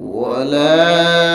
ولا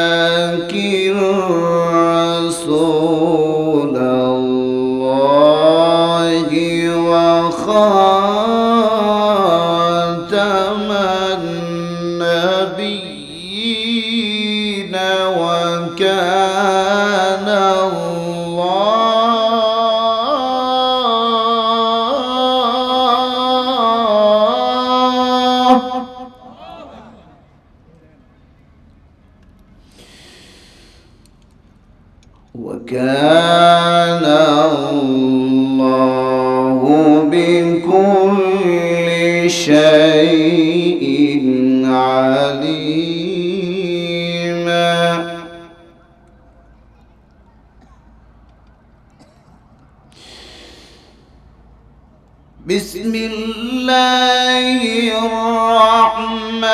بسم الله الرحمن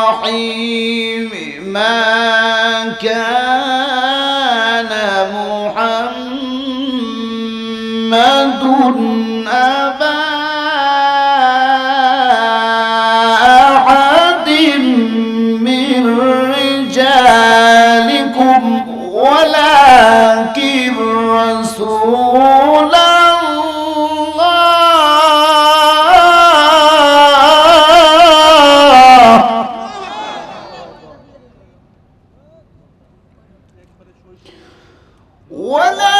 الرحيم. ما كان محمد ولكن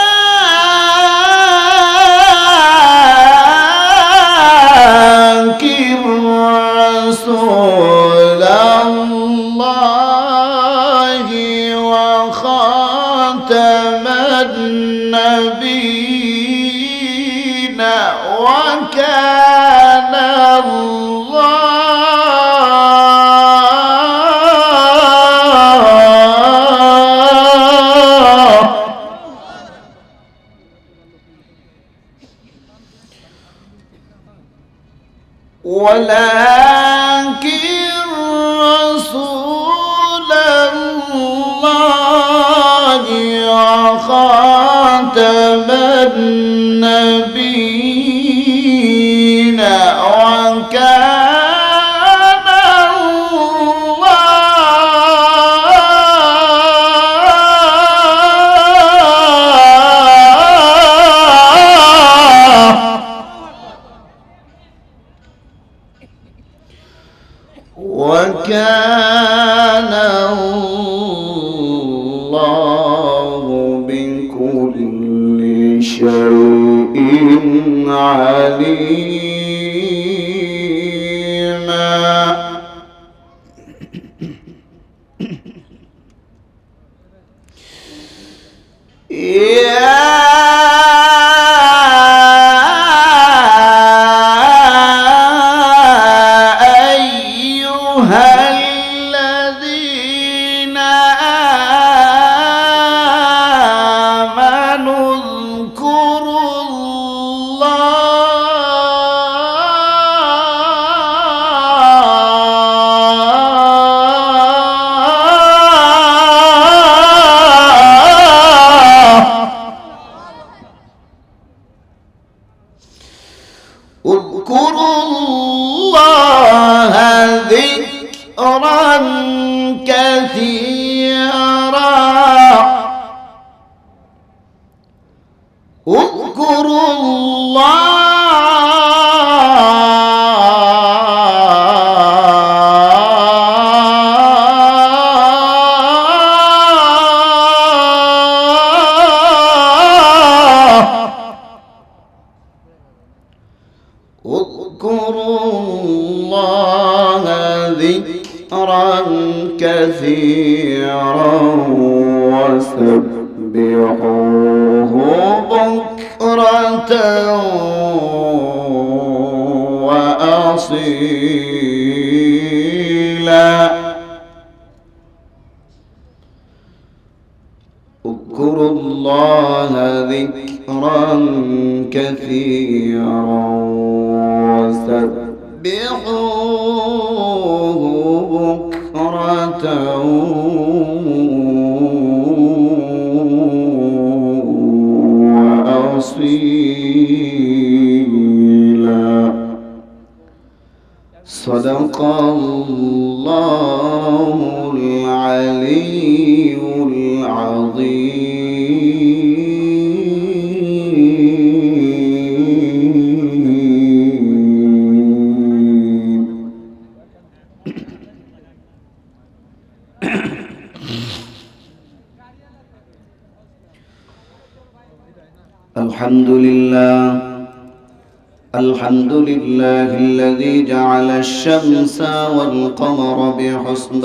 الشمس والقمر بحسبان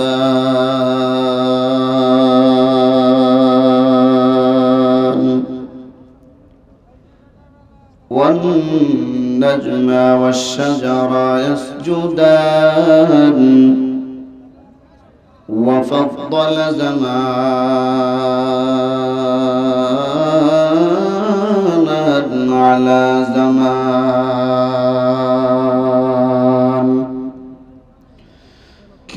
والنجم والشجر يسجدان وفضل زمانا على زمان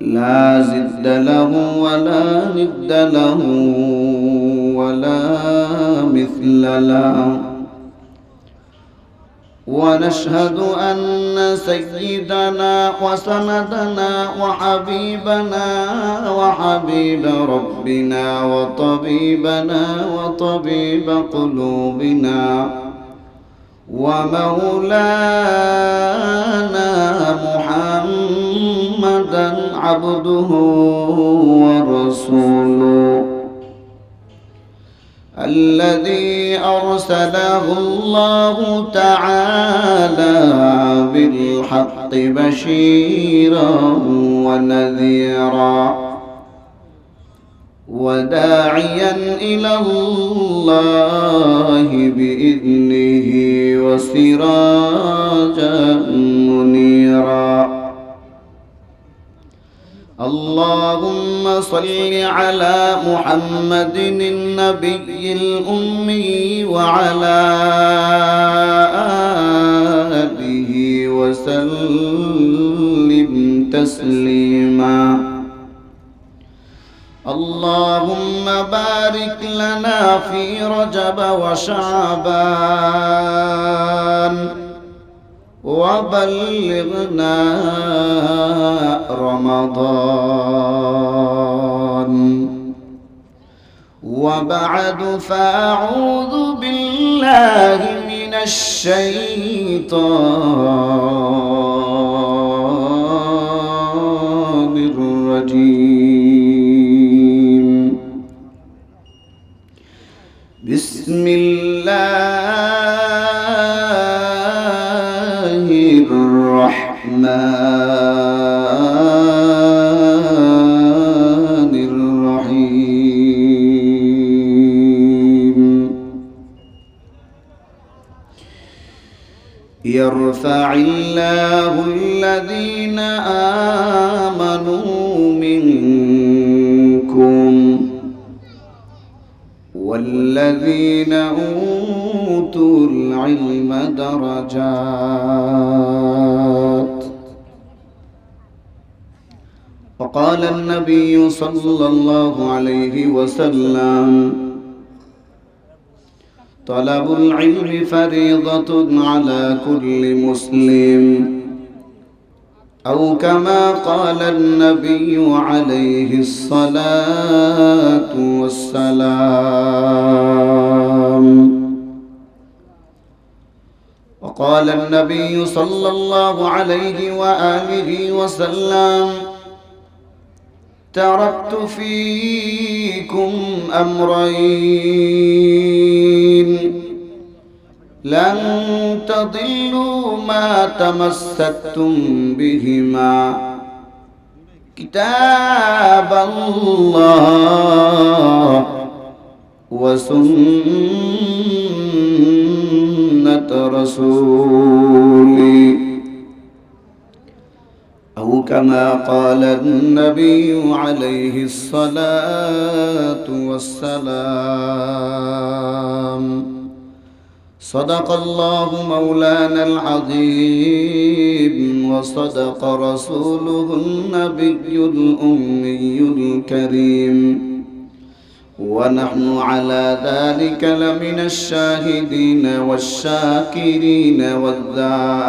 لا زد له ولا ند له ولا مثل له. ونشهد أن سيدنا وسندنا وحبيبنا وحبيب ربنا وطبيبنا وطبيب قلوبنا ومولانا محمدا عبده ورسوله. الذي أرسله الله تعالى بالحق بشيرا ونذيرا. وداعيا إلى الله بإذنه وسراجا منيرا. اللهم صل على محمد النبي الأمي وعلى آله وسلم تسليما. اللهم بارك لنا في رجب وشعبان. وبلغنا رمضان. وبعد فأعوذ بالله من الشيطان الرجيم. بسم الله يرفع الله الذين آمنوا منكم والذين أوتوا العلم درجات وقال النبي صلى الله عليه وسلم طلب العلم فريضة على كل مسلم. أو كما قال النبي عليه الصلاة والسلام. وقال النبي صلى الله عليه وآله وسلم تركت فيكم أمرين. لن تضلوا ما تمسكتم بهما. كتاب الله وسنة رسولي أو كما قال النبي عليه الصلاة والسلام. صدق الله مولانا العظيم وصدق رسوله النبي الأمي الكريم. ونحن على ذلك لمن الشاهدين والشاكرين والذاكرين.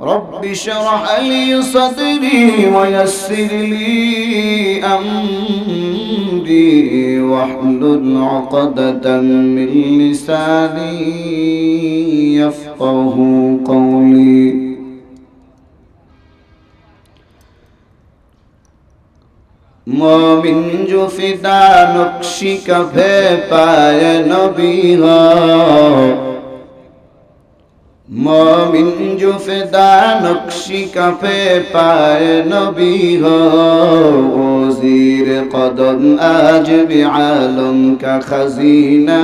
رب اشرح لي صدري ويسر لي أمري واحلل عقدة من لساني يفقه قولي মমিন জুফিদা নকশি কফে পায় নবী মমিন জুফিদা নকশি কাফে পায় নবী ওজির কদম আজ বি কা খজিনা।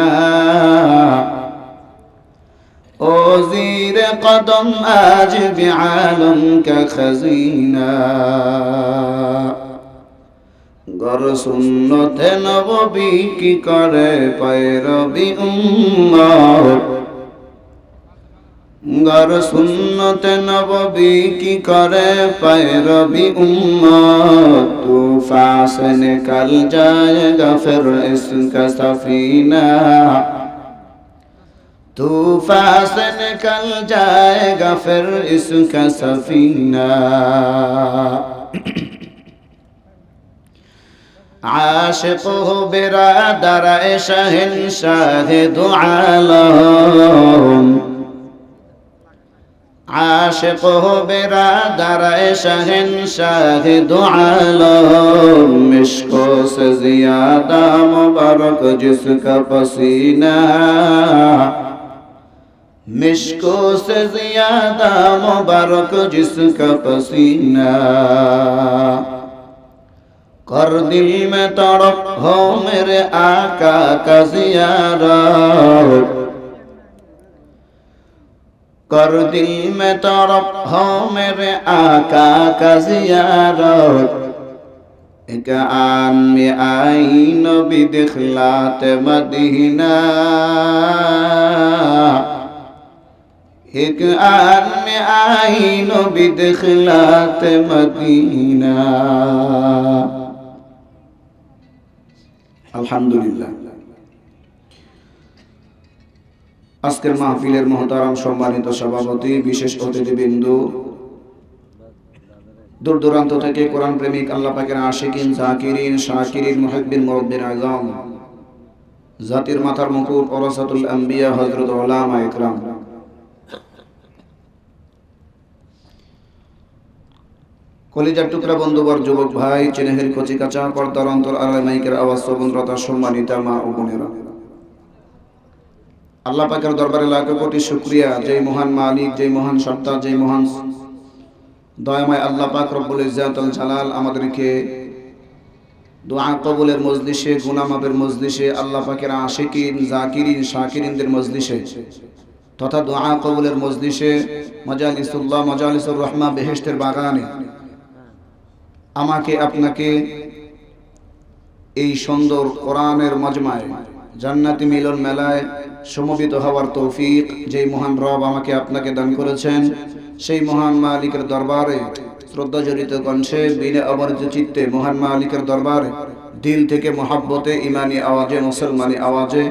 ওজির কদম আজ বি আলম কা খজিনা। গর সুন্নতে নবী কি করে পায়রবি উম্মত? গর সুন্নতে নববি কি করে পায়রবি উম্মত? তুফাস নিকল জায়েগা ফির ইসকা সফিনা। তুফাস নিকল জায়েগা ফির ইসকা সফিনা। عاشق ہو برادر شہن شاہ دو عالم আশেক হবে দারায় শাহেন শাহে দুআলম, মিশকো সে জিয়াদা মুবারক জিসকা পসিনা। মিশকো সে জিয়াদা মুবারক জিসকা পসিনা। কর দিল মে তড়প হো মেরে আকা কাজিয়ারা کر دل میں تڑپ ہو میرے آقا کا زیارت ایک آن میں آئی نبی دخلات مدینہ ایک آن میں آئی نبی دخلات مدینہ الحمدللہ আজকের মাহফিলের মহতারাম সম্মানিত সভাপতি, বিশেষ অতিথিবৃন্দু। দূর দূরান্ত থেকে কোরআন প্রেমিক আল্লাহ পাকের আশিকিন, জাকিরিন, শাকিরিন, মুহিব্বিন, মুরব্বিন, আজম। জাতির মাথার মুকুট ওরাসাতুল আম্বিয়া, হযরত উলামা ইকরাম কলিজার টুকরা বন্ধুবর, যুবক ভাই, চেনেহের কচি কাঁচা পর্দার অন্তর আড়াই মাইকের আওয়াজ শ্রবণরতা সম্মানিতা মা ও বোনেরা। আল্লাহ পাকের দরবারে লাখ কোটি শুক্রিয়া। যেই মহান মালিক, যেই মহান সত্তা যেই মহান দয়াময় আল্লাহ পাক রব্বুল ইজ্জাতুল জালাল আমাদেরকে দোয়া কবুলের মজলিসে গুনামাবের মজলিসে, আল্লাহ পাকের আশিকিন, জাকিরিন, শাকিরিনদের মজলিসে তথা দোয়া কবুলের মজলিসে মজালিসুল্লাহ, মজালিসুর রহমা বেহেশতের বাগানে আমাকে, আপনাকে এই সুন্দর কোরআনের মজমায় জান্নাতি মিলন মেলায় সমবেত হওয়ার তৌফিক, যেই মহান রব আমাকে আপনাকে দান করেছেন, সেই মহান মালিকের দরবারে শ্রদ্ধা জড়িত কণ্ঠে, বিনে অবরিত চিত্তে মহান মালিকের দরবারে, দিল থেকে মহাব্বতে, ইমানি আওয়াজে, মুসলমানি আওয়াজে,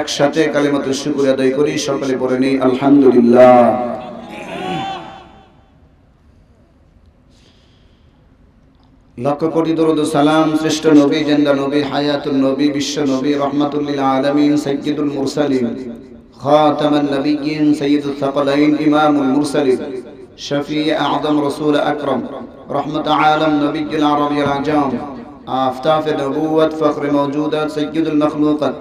একসাথে কালিমাতে শুকুর আদায় করি, সকলে পড়ে নেই, আলহামদুলিল্লাহ। লক্ষ কোটি দরুদ সালাম শ্রেষ্ঠ নবী, জেন্দা নবী হায়াতুল নবী, বিশ্ব নবী, রহমাতুল্লিল আলমিন সৈয়দুল মুরসালিম খাতামান নবীন সৈয়দুল সাকলাইন ইমামুল মুরসালিম শফি আদম রসুল আকরম, রহমত আলম নবীল আরবিল আজম, আফতাফ নবুয়ত ফখরে মৌজুদাত সৈয়দুল মখলুকাত,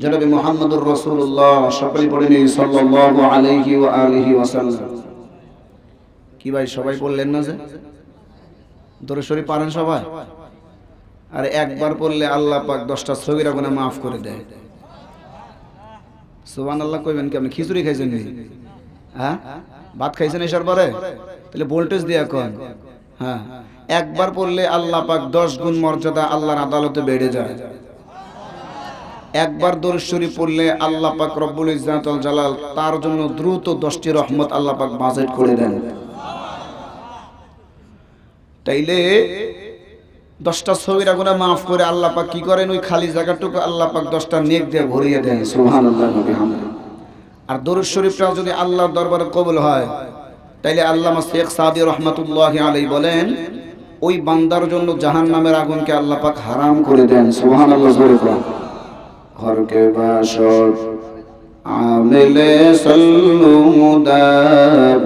জনাবি মুহাম্মদুর রসুল্লাহ সকলে পড়ে সাল্লাল্লাহু আলাইহি ওয়া আলিহি ওয়াসাল্লাম। কি ভাই, সবাই বললেন না যে? দরে শরীফ পারেন সবাই? আর একবার পড়লে আল্লাহ পাক দশটা ছবিরা গুণা মাফ করে দেয়। সুবান আল্লাহ কইবেন কি আপনি খিচুড়ি খাইছেন হ্যাঁ? ভাত খাইছেন এসার পরে? তাহলে ভোল্টেজ দিয়ে এখন হ্যাঁ। একবার পড়লে আল্লাহ পাক দশ গুণ মর্যাদা আল্লাহর আদালতে বেড়ে যায়। একবার দরশ্বরী পড়লে আল্লাহ পাক রব্বুল ইজাতুল জালাল তার জন্য দ্রুত দশটি রহমত আল্লাহ পাক বাজেট করে দেন। তাইলে দশটা ছবির আগুনে মাফ করে আল্লাহ পাক কি করেন? ওই খালি জায়গাটুকু আল্লাহ পাক দশটা নেক দিয়ে ভরিয়ে দেন আর দরুদ শরীফটা যদি আল্লাহর দরবারে কবুল হয়, তাইলে আল্লামা শেখ সাদি রহমতুল্লাহ আলাই বলেন, ওই বান্দার জন্য জাহান নামের আগুনকে আল্লাহ পাক হারাম করে দেন কোন হরকে বাসর, আমেলে সল্লু মুদাম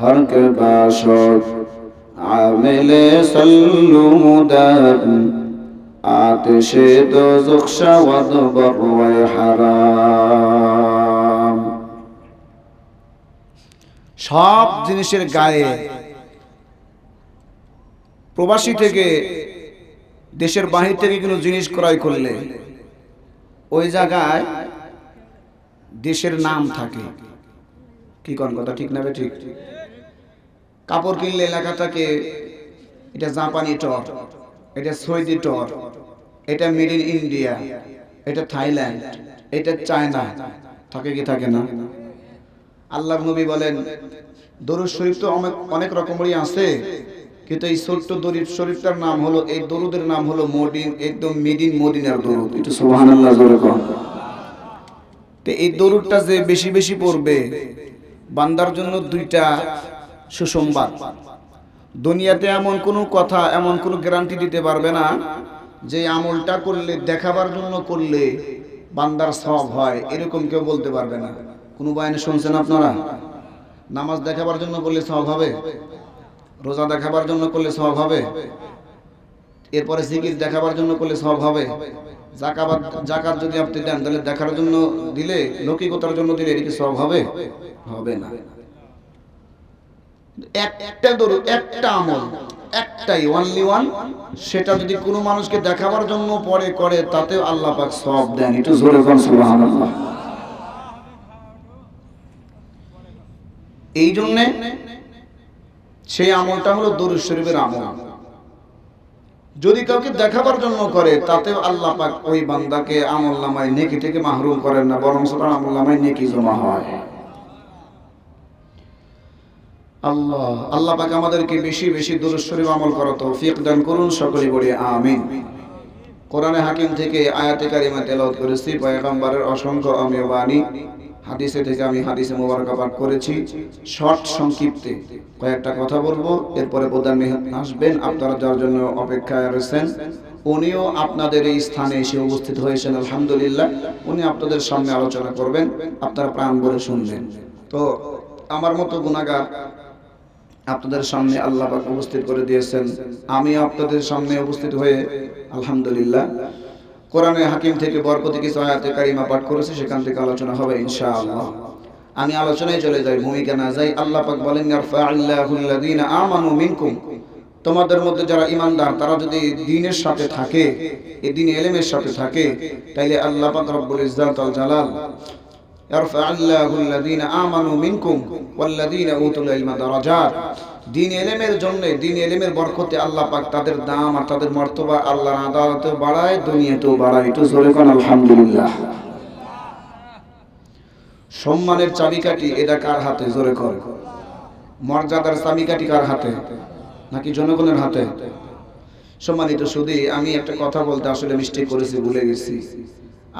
হরকে বাসর আমেলে সল্লু মুদাম আতশে দোজখ শাওয়াদ বরওয়াই হারাম। সব জিনিসের গায়ে প্রবাসী থেকে দেশের বাহির থেকে কোনো জিনিস ক্রয় করলে ওই জায়গায় দেশের নাম থাকে। কি কোন কথা? ঠিক না ঠিক? কাপড় কিনলে থাকে এটা জাপানি টর, এটা সৌদি টর, এটা মেড ইন ইন্ডিয়া, এটা থাইল্যান্ড, এটা চায়না, থাকে কি থাকে না? আল্লাহ নবী বলেন, দরুদ শরীফ তো অনেক অনেক রকমেরই আছে, কিন্তু এই ছোট্ট দরুদ শরীফটার নাম হলো, এই দরুদের নাম হলো মদিন, একদম মেডিন মদিনার দরুদ। একটু সুবহানাল্লাহ জোরে তো এই দরুদটা যে বেশি বেশি পড়বে, বান্দার জন্য দুইটা সুসংবাদ। দুনিয়াতে এমন কোনো কথা, এমন কোনো গ্যারান্টি দিতে পারবে না যে আমলটা করলে, দেখাবার জন্য করলে বান্দার সব হয়, এরকম কেউ বলতে পারবে না। কোনো বায়নে শুনছেন আপনারা? নামাজ দেখাবার জন্য করলে সব হবে? রোজা দেখাবার জন্য করলে সব হবে? এরপরে জিকির দেখাবার জন্য করলে সব হবে? জাকাবাত জাকাত যদি আপনি দেন, তাহলে দেখার জন্য দিলে, লৌকিকতার জন্য দিলে এটা সব হবে? হবে না। একটা ধরো একটা আমল, একটাই ওয়ানলি ওয়ান সেটা যদি কোনো মানুষকে দেখাবার জন্য পরে করে তাতেও আল্লাহ পাক সব দেন। একটু জোরে কোন সুবহানাল্লাহ। এই জন্যে সেই আমলটা হলো দরুদ শরীফের আমল। যদি কাউকে দেখাবার জন্য করে, তাতেও আল্লাহ পাক ওই বান্দাকে আমল নামায় নেকি থেকে মাহরুম করেন না, বরং তার আমল নামায় নেকি জমা হয়। আল্লাহ আল্লাহ পাক আমাদেরকে বেশি বেশি দরুদ শরীফ আমল করা তৌফিক দান করুন, সকলে বলি আমিন। কোরআনে হাকিম থেকে আয়াতে কারিমা তেলাওয়াত করেছি, পয়গম্বরের অসংখ্য অমীয় বাণী হাদিসে থেকে আমি হাদিসে মোবারকা পাঠ করেছি। শর্ট সংক্ষিপ্তে কয়েকটা কথা বলব, এরপরে প্রধান মেহমান আসবেন, আপনারা যার জন্য অপেক্ষায় রয়েছেন। উনিও আপনাদের এই স্থানে এসে উপস্থিত হয়েছেন, আলহামদুলিল্লাহ। উনি আপনাদের সামনে আলোচনা করবেন, আপনারা প্রাণ ভরে শুনবেন। তো, আমার মতো গুণাগার আপনাদের সামনে আল্লাহ পাক উপস্থিত করে দিয়েছেন। আমি আপনাদের সামনে উপস্থিত হয়ে, আলহামদুলিল্লাহ। কোরআনে হাকিম থেকে বরকতি কিছু আয়াতে কারিমা পাঠ করেছে, সেখান থেকে আলোচনা হবে ইনশাআল্লাহ। আমি আলোচনায় চলে যাই, ভূমিকা না যাই, আল্লাহ পাক বলেন ইয়ারফাআল্লাহুল্লাযীনা আমানু মিনকুম। তোমাদের মধ্যে যারা ইমানদার তারা যদি দ্বীনের সাথে থাকে, এই দ্বীন এলেমের সাথে থাকে, তাইলে আল্লাহ পাক রব্বুল ইজ্জাত জালাল ইয়ারফাআল্লাহুল্লাযীনা আমানু মিনকুম ওয়াল্লাযীনা উতুল ইলমা দারাজাত দিন এলেমের জন্য দিন এলেমের বরকতে আল্লাহ পাক তাদের দাম আর তাদের মর্তবা আল্লাহর আদালতেও বাড়ায়, দুনিয়াতেও বাড়ায়। একটু জোরে আলহামদুলিল্লাহ। সম্মানের চাবিকাঠি, এটা কার হাতে? জোরে কর। মর্যাদার চাবিকাঠি কার হাতে? নাকি জনগণের হাতে? সম্মানিত শুধু আমি একটা কথা বলতে আসলে মিস্টেক করেছি, ভুলে গেছি।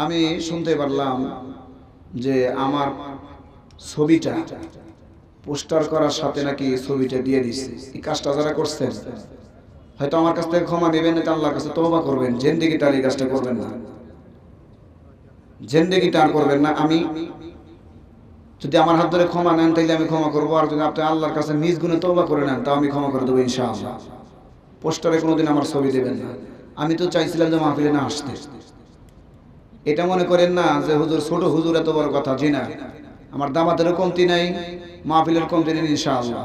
আমি শুনতে পারলাম যে আমার ছবিটা পোস্টার করার সাথে নাকি ছবিটা দিয়ে দিচ্ছে এই কাজটা যারা করছেন, হয়তো আমার কাছ থেকে ক্ষমা নেবেন না আল্লাহর কাছে তওবা করবেন। জেন্দিগি তার এই কাজটা করবেন না। জেন্দিগি তার করবেন না। আমি যদি আমার হাত ধরে ক্ষমা নেন তাহলে আমি ক্ষমা করব। আর যদি আপনি আল্লাহর কাছে নিজ গুণে তওবা করে নেন, তাও আমি ক্ষমা করে দেবো ইনশাআল্লাহ। পোস্টারে কোনোদিন আমার ছবি দেবেন না। আমি তো চাইছিলাম যে মাহফিলে না আসতে। এটা মনে করেন না যে হুজুর ছোট হুজুর এত বড় কথা, জি না। আমার দামাতেরও কমতি নাই, মাহফিলের কমতি নেই ইনশাআল্লাহ।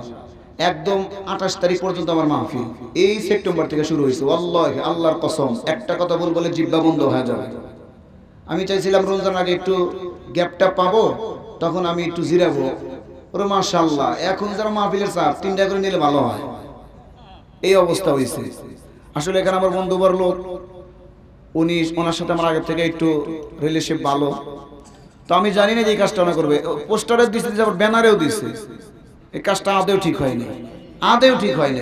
একদম আঠাশ তারিখ পর্যন্ত আমার মাহফিল। এই সেপ্টেম্বর থেকে শুরু হয়েছে আল্লাহ আল্লাহর কসম। একটা কথা বল বলে জিব্বা বন্ধ হয়ে যাবে। আমি চাইছিলাম রমজান আগে একটু গ্যাপটা পাবো, তখন আমি একটু জিরাবো। ওরে মাশাল্লাহ এখন যারা মাহফিলের চাপ তিনটা করে নিলে ভালো হয়। এই অবস্থা হয়েছে আসলে এখানে আমার বন্ধু বড় লোক উনি ওনার সাথে আমার আগের থেকে একটু রিলেশন ভালো। তো আমি জানি না যে এই কাজটা ওনা করবে। পোস্টারে দিচ্ছে আবার ব্যানারেও দিচ্ছে এই কাজটা আদেও ঠিক হয়নি। আদেও ঠিক হয়নি।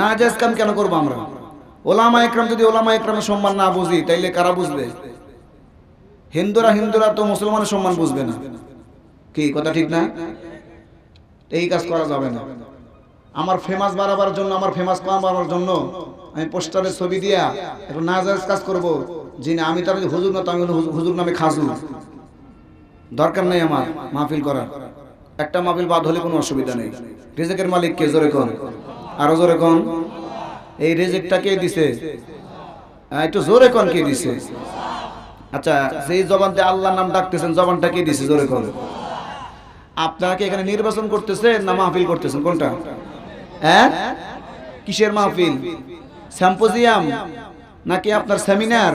না জাজ কাম কেন করব আমরা? ওলামা একরাম যদি ওলামা একরামের সম্মান না বুঝি, তাইলে কারা বুঝবে? হিন্দুরা হিন্দুরা তো মুসলমানের সম্মান বুঝবে না। কি, কথা ঠিক না? এই কাজ করা যাবে না। আমার ফেমাস বাড়াবার জন্য, আমার ফেমাস কম বাড়াবার জন্য আমি পোস্টারের ছবি দিয়া একটু নাজাজ কাজ করব। জি না আমি তার হুজুর না, তো আমি হুজুর- নামে খাজু। দরকার নেই আমার মাহফিল করার। একটা মাহফিল বাদ হলে কোনো অসুবিধা নেই। রেজেকের মালিক কে জোরে কোন? আরও জোরে কোন? এই রেজেকটা কে দিছে? একটু জোরে কোন কে দিছে? আচ্ছা যেই জবান দিয়ে আল্লাহর নাম ডাকতেছেন, জবানটা কে দিছে? জোরে কোন। আপনারা কি এখানে নির্বাচন করতেছেন না মাহফিল করতেছেন? কোনটা? হ্যাঁ? কিসের মাহফিল? স্যাম্পোজিয়াম নাকি আপনার সেমিনার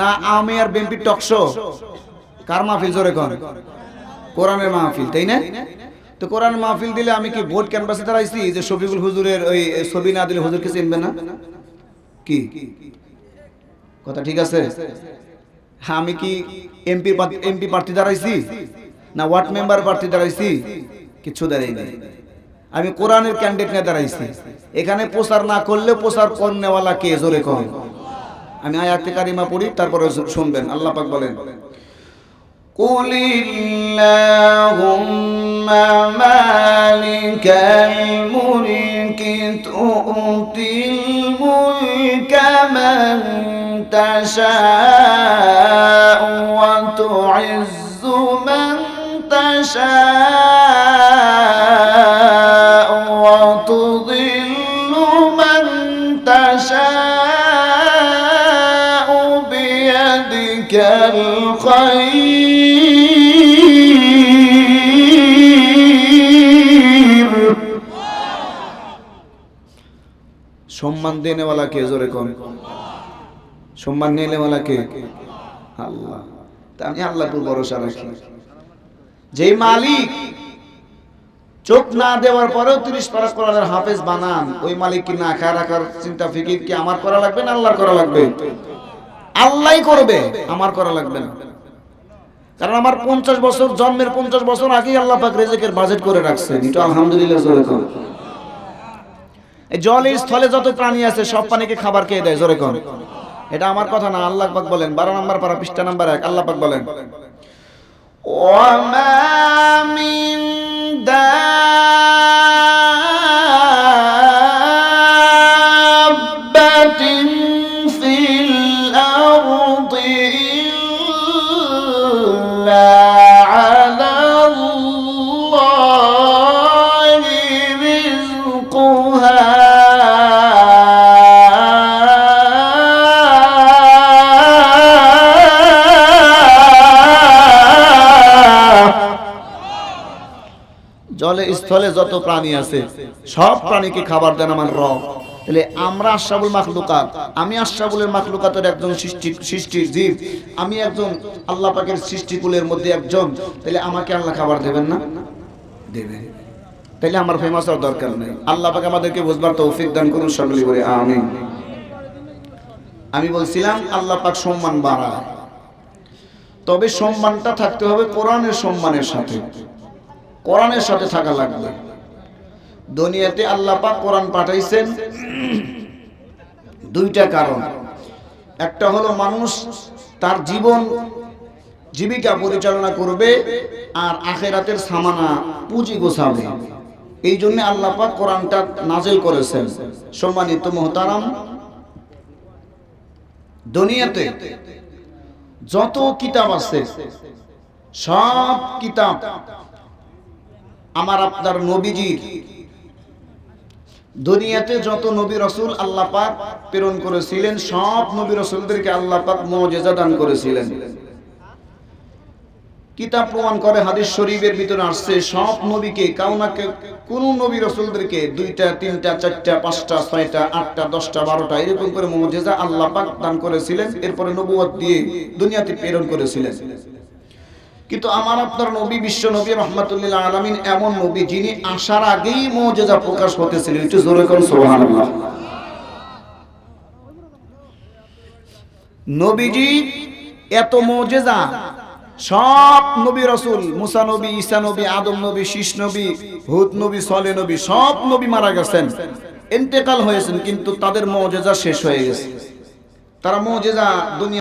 না আমি আর বিএনপি টকশো কার মাহফিল জোরে কর কোরআনের মাহফিল তাই না? তো কোরআনের মাহফিল দিলে আমি কি ভোট ক্যানভাসে দাঁড়াইছি যে শফিকুল হুজুরের ওই ছবি না দিলে হুজুরকে চিনবে না? কি? কথা ঠিক আছে? হ্যাঁ, আমি কি এমপি এমপি প্রার্থী দাঁড়াইছি? না ওয়ার্ড মেম্বার প্রার্থী দাঁড়াইছি? কিছু দাঁড়াই নাই আমি কোরআনের ক্যান্ডিডেট নিয়ে দাঁড়াইছি এখানে প্রচার না করলে প্রচার করনেওয়ালা কে জোরে কম আমি আয়াতে কারিমা পড়ি তারপরে শুনবেন আল্লাহ পাক বলেন قل اللهم مالك الملك تؤتي الملك من تشاء وتعز সম্মান দেনেওয়ালা কে জোরে কোন? সম্মান নেনেওয়ালা কে? আল্লাহ। আমি আল্লাহর উপর ভরসা রাখি। যেই মালিক চোখ না দেওয়ার পরেও তিরিশ পারা কোরআনের হাফেজ বানান, ওই মালিক কি না খায় রাখার চিন্তা ফিকির কি আমার করা লাগবে না আল্লাহর করা লাগবে? আল্লাহই করবে, আমার করা লাগবে না। কারণ আমার পঞ্চাশ বছর জন্মের পঞ্চাশ বছর আগেই আল্লাহ পাক রেজেকের বাজেট করে রাখছে এটা আলহামদুলিল্লাহ এই জলে স্থলে যত প্রাণী আছে সব পানিকে খাবার খেয়ে দেয় জোরে কর এটা আমার কথা না আল্লাহ পাক বলেন। বারো নম্বর পারা পৃষ্ঠা নাম্বার এক আল্লাহ পাক বলেন ও মামিন স্থলে যত প্রাণী আছে, সব প্রাণীকে খাবার দেন আমার রব। তাহলে আমরা আশরাবুল মাখলুকাত, আমি আশরাবুলের মাখলুকাতের একজন সৃষ্টি সৃষ্টির জীব, আমি একজন আল্লাহ পাকের সৃষ্টিকুলের মধ্যে একজন, তাহলে আমাকে আল্লাহ খাবার দেবেন না? দেবেন। তাহলে আমার ফেমাস হওয়ার দরকার নেই। আল্লাহ পাকে আমাদেরকে বুঝবার তৌফিক দান করুন সকলে করে আমিন। আমি বলছিলাম, আল্লাহ পাক সম্মান বাড়ায়। তবে সম্মানটা থাকতে হবে কোরআনের সম্মানের সাথে। কোরআনের সাথে থাকা লাগবে। দুনিয়াতে আল্লাহ পাক কোরআন পাঠাইছেন। দুইটা কারণ। একটা হলো মানুষ তার জীবন জীবিকা পরিচালনা করবে আর আখেরাতের সামানা পুঁজি গোছাবে। এই জন্য আল্লাহ পাক কোরআনটা নাজেল করেছেন। সম্মানিত মোহতারাম, দুনিয়াতে যত কিতাব আছে, সব কিতাব আমার আপনার নবীজির। দুনিয়াতে যত নবী রসুল আল্লাহ পাক প্রেরণ করেছিলেন, সব নবী রসুলদেরকে আল্লাহ পাক মজেজা দান করেছিলেন। কিতাব প্রমাণ করে হাদিস শরীফের ভিতরে আসছে, সব নবীকে কেউ কাউনাকে, কোন নবী রসুলদেরকে দুইটা, তিনটা, চারটা, পাঁচটা, ছয়টা, আটটা, দশটা, বারোটা, এরকম করে মজেজা আল্লাহ পাক দান করেছিলেন। এরপরে নবুয়ত দিয়ে দুনিয়াতে প্রেরণ করেছিলেন। কিন্তু আমার আপনার নবী বিশ্ব নবী রহমাতুল্লাহ আলমিন এমন নবী যিনি আসার আগেই মজেজা প্রকাশ হতেছিলেন একটু জোরে করুন সুবহানাল্লাহ। নবীজি এত মজেজা, সব নবী রসুল, মুসা নবী, ঈসা নবী, আদম নবী, শীষ নবী, হুদ নবী, সলে নবী, সব নবী মারা গেছেন। ইন্তেকাল হয়েছেন, কিন্তু তাদের মজেজা শেষ হয়ে গেছে। তারা মজেজা দুনিয়া